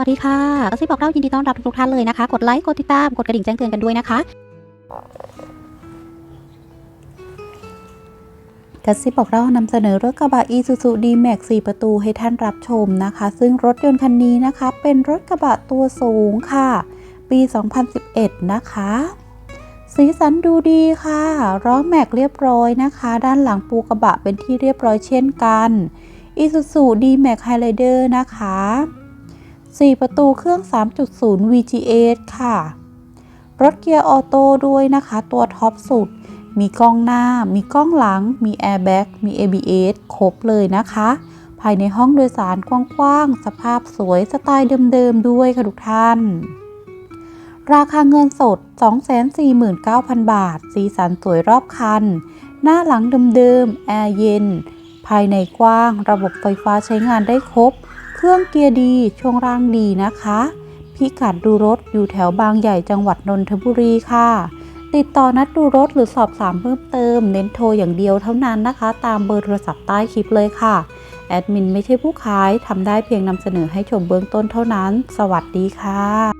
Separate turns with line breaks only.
วัสดีค่ะกระซิบบอกเล่ายินดีต้อนรับทุกท่านเลยนะคะ กดไลค์ กดติดตาม กดกระดิ่งแจ้งเตือนกันด้วยนะคะ
กระซิบบอกเรานำเสนอรถกระบะ Isuzu D-Max 4 ประตูให้ท่านรับชมนะคะ ซึ่งรถยนต์คันนี้นะคะ เป็นรถกระบะตัวสูงค่ะ ปี 2011 นะคะ สีสันดูดีค่ะล้อแม็กเรียบร้อยนะคะ ด้านหลังปูกระบะเป็นที่เรียบร้อยเช่นกัน Isuzu D-Max Highlander นะคะ 4 ประตูเครื่อง 3.0 VGS ค่ะ รถเกียร์ออโต้ด้วยนะคะ ตัวท็อปสุด มีกล้องหน้า มีกล้องหลัง มีแอร์แบ็กมี ABS ครบเลยนะคะ ภายในห้องโดยสารกว้างๆ สภาพสวยสไตล์เดิมๆ ด้วยค่ะทุกท่าน ราคาเงินสด 249,000 บาท สีสันสวยรอบคัน หน้าหลังเดิมๆ แอร์เย็น ภายในกว้าง ระบบไฟฟ้าใช้งานได้ครบ เครื่องเกียร์ดีช่วงล่างดีนะคะ พิกัดดูรถอยู่แถวบางใหญ่จังหวัดนนทบุรีค่ะ ติดต่อนัดดูรถหรือสอบถามเพิ่มเติม เน้นโทรอย่างเดียวเท่านั้นนะคะ ตามเบอร์โทรศัพท์ใต้คลิปเลยค่ะ แอดมินไม่ใช่ผู้ขายทำได้เพียงนำเสนอให้ชมเบื้องต้นเท่านั้น สวัสดีค่ะ